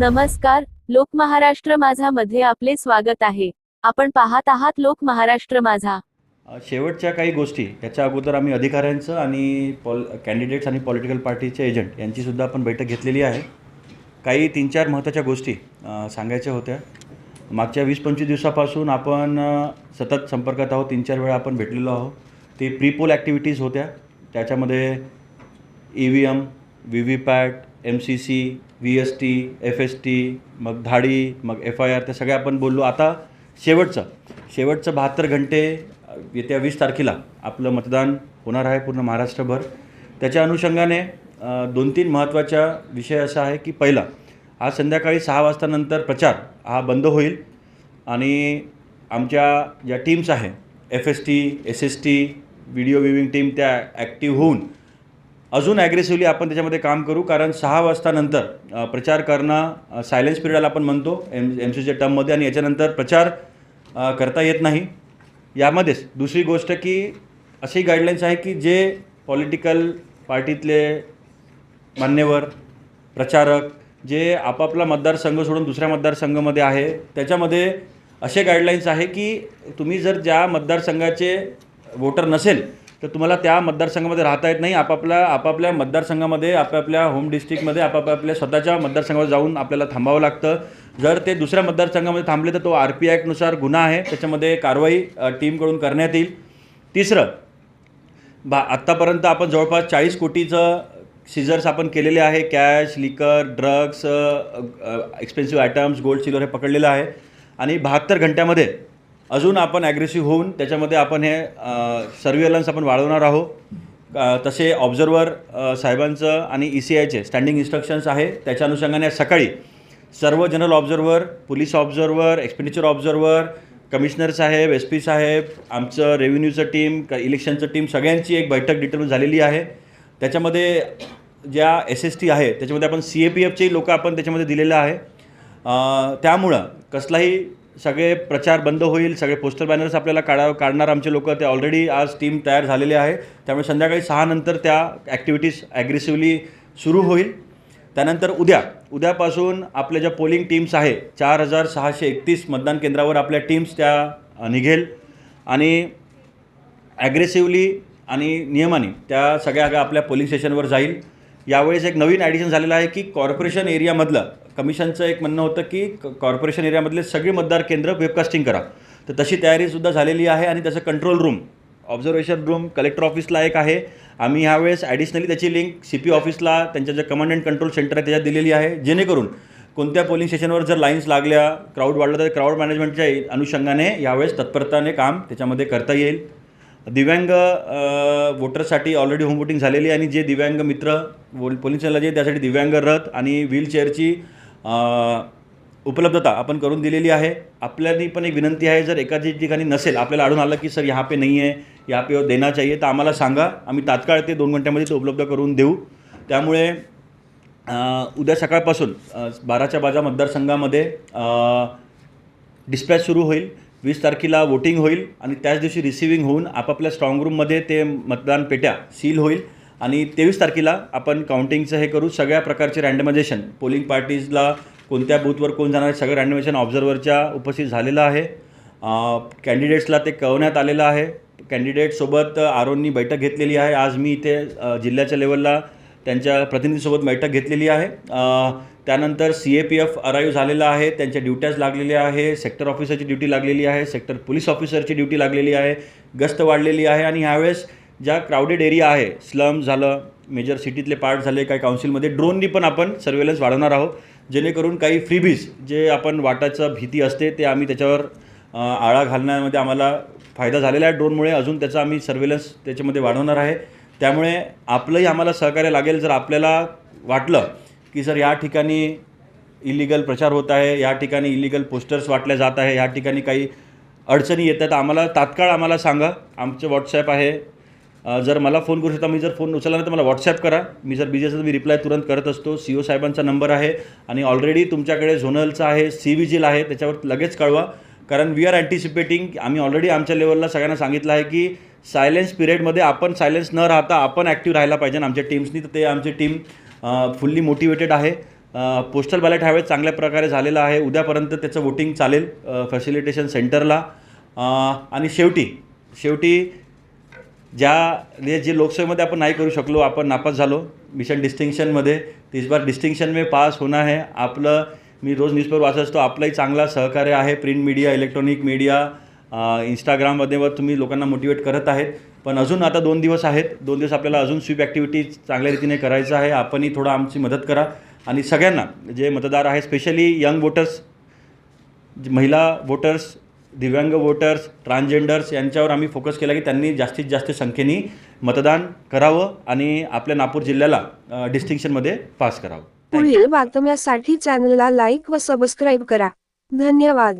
नमस्कार लोक महाराष्ट्र माझा मध्ये आपले स्वागत आहे. आपण पाहत आहात लोक महाराष्ट्र माझा. शेवटच्या काही गोष्टी याच्या अगोदर आम्ही अधिकाऱ्यांचं आणि पॉल कॅन्डिडेट्स आणि पॉलिटिकल पार्टीचे एजंट यांचीसुद्धा आपण बैठक घेतलेली आहे. काही तीन चार महत्त्वाच्या गोष्टी सांगायच्या होत्या. मागच्या वीस पंचवीस दिवसापासून आपण सतत संपर्कात आहोत. तीन चार वेळा आपण भेटलेलो आहोत. ते प्री पोल ॲक्टिव्हिटीज होत्या. त्याच्यामध्ये E V M V V PAT M C C V S T F S T मग धाडी मग एफ आय आर त्या सगळ्या आपण बोललो. आता शेवटचं शेवटचं बहात्तर घंटे येत्या वीस तारखेला आपलं मतदान होणार आहे पूर्ण महाराष्ट्रभर. त्याच्या अनुषंगाने दोन तीन महत्त्वाच्या विषय असा आहे की पहिला आज संध्याकाळी सहा वाजतानंतर प्रचार हा बंद होईल आणि आमच्या ज्या टीम्स आहे F S T S S T video viewing team त्या ॲक्टिव्ह होऊन अजून ॲग्रेसिव्हली आपण त्याच्यामध्ये काम करू कारण सहा वाजतानंतर प्रचार करणं सायलेन्स पिरियडला आपण म्हणतो एम एम सीच्या टर्ममध्ये आणि याच्यानंतर प्रचार करता येत नाही. यामध्येच दुसरी गोष्ट की अशी गाईडलाईन्स आहे की जे पॉलिटिकल पार्टीतले मान्यवर प्रचारक जे आपापला मतदारसंघ सोडून दुसऱ्या मतदारसंघामध्ये आहे त्याच्यामध्ये असे गाईडलाईन्स आहे की तुम्ही जर ज्या मतदारसंघाचे वोटर नसेल तर तुम्हाला त्या मतदारसंघामध्ये राहता येत नाही. आपापल्या आपापल्या मतदारसंघामध्ये आपापल्या होम डिस्ट्रिक्टमध्ये आपापल्या स्वतःच्या मतदारसंघावर जाऊन आपल्याला थांबावं लागतं. जर ते दुसऱ्या मतदारसंघामध्ये थांबले तर तो आर पी ॲक्टनुसार गुन्हा आहे. त्याच्यामध्ये कारवाई टीमकडून करण्यात येईल. तिसरं बा आत्तापर्यंत आपण जवळपास चाळीस कोटीचं सीझर्स आपण केलेले आहे. Cash liquor drugs expensive items gold silver हे पकडलेलं आहे. आणि बहात्तर घंट्यामध्ये अजून आपण ॲग्रेसिव्ह होऊन त्याच्यामध्ये आपण हे सर्व्हिलन्स आपण वाढवणार आहोत. तसे ऑब्झर्वर साहेबांचं आणि ई सी आयचे स्टँडिंग इन्स्ट्रक्शन्स आहे. त्याच्या अनुषंगाने सकाळी सर्व general observer police observer expenditure observer commissioner साहेब एस पी साहेब आमचं रेव्हेन्यूचं टीम क इलेक्शनचं टीम सगळ्यांची एक बैठक डिटेल झालेली आहे. त्याच्यामध्ये ज्या एस एस टी आहे त्याच्यामध्ये आपण सी ए पी एफचेही लोक आपण त्याच्यामध्ये दिलेलं आहे. त्यामुळं कसलाही सगळे प्रचार बंद होईल सगळे पोस्टर बॅनर्स आपल्याला काढा काढणार आमचे लोक. ते ऑलरेडी आज टीम तयार झालेले आहे. त्यामुळे संध्याकाळी सहानंतर त्या ॲक्टिव्हिटीज ॲग्रेसिव्हली सुरू होईल. त्यानंतर उद्या उद्यापासून आपल्या ज्या पोलिंग टीम्स आहे चार हजार सहाशे एकतीस मतदान केंद्रावर आपल्या टीम्स त्या निघेल. आणि ॲग्रेसिव्हली आणि नियमाने त्या सगळ्या आपल्या पोलिंग स्टेशनवर जाईल यावेळेस एक नवीन ॲडिशन झालेलं आहे की कॉर्पोरेशन एरियामधलं कमिशनचं एक म्हणणं होतं की क- कॉर्पोरेशन एरियामधले सगळे मतदार केंद्र वेबकास्टिंग करा. तर तशी तयारीसुद्धा झालेली आहे आणि त्याचं control room observation room collector ऑफिसला एक आहे. आम्ही ह्यावेळेस ॲडिशनली त्याची लिंक सी पी ऑफिसला त्यांच्या जे कमांड अँड कंट्रोल सेंटर आहे त्याच्यात दिलेली आहे. जेणेकरून कोणत्या पोलिंग स्टेशनवर जर लाईन्स लागल्या क्राऊड वाढलं तर क्राऊड मॅनेजमेंटच्या अनुषंगाने यावेळेस तत्परताने काम त्याच्यामध्ये करता येईल. दिव्यांग वोटरसाठी ऑलरेडी होम वोटिंग झालेली आणि जे दिव्यांग मित्र वोल पोलिंग स्टेशनला जे त्यासाठी दिव्यांग रथ आणि व्हीलचेअरची उपलब्धता आपण करून दिलेली आहे. आपल्यानी पण एक विनंती आहे जर एखादी ठिकाणी नसेल आपल्याला आढळून आलं की सर यहाँ पे नाही आहे यहाँ पे देना चाहिए तर आम्हाला सांगा. आम्ही तात्काळ ते दोन घंट्यामध्ये ते उपलब्ध करून देऊ. त्यामुळे उद्या सकाळपासून बाराच्या बाजा मतदारसंघामध्ये डिस्पॅच सुरू होईल. वीस तारखेला वोटिंग होईल आणि त्याच दिवशी रिसिव्हिंग होऊन आपापल्या स्ट्रॉंग रूममध्ये ते मतदान पेट्या सील होईल. आणि तेवीस तारखेला आपण काउंटिंगचं हे करू. सगळ्या प्रकारचे रँडमायझेशन पोलिंग पार्टीजला कोणत्या बूथवर कोण जाणार सगळं रँडमायझेशन ऑब्झर्वरच्या उपस्थित झालेलं आहे. कॅन्डिडेट्सला ते कळवण्यात आलेलं आहे. कॅन्डिडेटसोबत आरोंनी बैठक घेतलेली आहे. आज मी इथे जिल्ह्याच्या लेवलला त्यांच्या प्रतिनिधीसोबत बैठक घेतलेली आहे. त्यानंतर C A P F arrive झालेला आहे. त्यांच्या ड्युट्याज लागलेल्या आहे. सेक्टर ऑफिसरची ड्युटी लागलेली आहे. सेक्टर पोलीस ऑफिसरची ड्युटी लागलेली आहे. गस्त वाढलेली आहे आणि ह्यावेळेस ज्या क्राऊडेड एरिया आहे स्लम झालं मेजर सिटीतले पार्ट झाले काही काउन्सिलमध्ये ड्रोननी पण आपण सर्वेलन्स वाढवणार आहोत. जेणेकरून काही फ्रीबीज जे आपण वाटाचं भीती असते ते आम्ही त्याच्यावर आळा घालण्यामध्ये आम्हाला फायदा झालेला आहे. ड्रोनमुळे अजून त्याचा आम्ही सर्वेलन्स त्याच्यामध्ये वाढवणार आहे. त्यामुळे आपलंही आम्हाला सहकार्य लागेल जर आपल्याला वाटलं की सर या ठिकाणी इलिगल प्रचार होत आहे या ठिकाणी इलिगल पोस्टर्स वाटल्या जात आहे या ठिकाणी काही अडचणी येत आहेत आम्हाला तात्काळ आम्हाला सांगा. आमचं व्हॉट्सॲप आहे. जर मला फोन करू शकता मी जर फोन उचलला नाही तर मला व्हॉट्सॲप करा. मी जर बिझी असेल तर मी रिप्लाय तुरंत करत असतो. सी ओ साहेबांचा नंबर आहे आणि ऑलरेडी तुमच्याकडे झोनलचा आहे सी विजिल आहे त्याच्यावर लगेच कळवा. कारण वी आर अँटिसिपेटिंग आम्ही ऑलरेडी आमच्या लेवलला सगळ्यांना सांगितलं आहे की सायलेन्स पिरियडमध्ये आपण सायलेन्स न राहता आपण ॲक्टिव्ह राहायला पाहिजे आमच्या टीम्सनी. तर ते आमची टीम फुल्ली मोटिवेटेड आहे. पोस्टल बॅलेट ह्यावेळेस चांगल्या प्रकारे झालेलं आहे. उद्यापर्यंत त्याचं वोटिंग चालेल फॅसिलिटेशन सेंटरला आणि शेवटी शेवटी ज्या जे जे लोकसभेमध्ये आपण नाही करू शकलो आपण नापास झालो. मिशन डिस्टिंक्शनमध्ये तीस इस बार डिस्टिंक्शन में पास होना है आपलं मी रोज न्यूजपेपर वाचत असतो आपलंही चांगला सहकार्य आहे. प्रिंट मीडिया इलेक्ट्रॉनिक मीडिया इंस्टाग्राममध्ये वर तुम्ही लोकांना मोटिवेट करत आहेत. पण अजून आता दोन दिवस आहेत. दोन दिवस आपल्याला अजून स्वीप ॲक्टिव्हिटी चांगल्या रीतीने करायचं आहे. आपणही थोडं आमची मदत करा. आणि सगळ्यांना जे मतदार आहे स्पेशली यंग वोटर्स महिला वोटर्स दिव्यांग वोटर्स ट्रान्सजेंडर्स यांच्यावर आम्ही फोकस केला की त्यांनी जास्तीत जास्त संख्येने मतदान करावं आणि आपल्या नागपूर जिल्ह्याला डिस्टिंक्शनमध्ये पास करावं. पुढील बातम्यासाठी चॅनलला लाईक व सबस्क्राईब करा. धन्यवाद.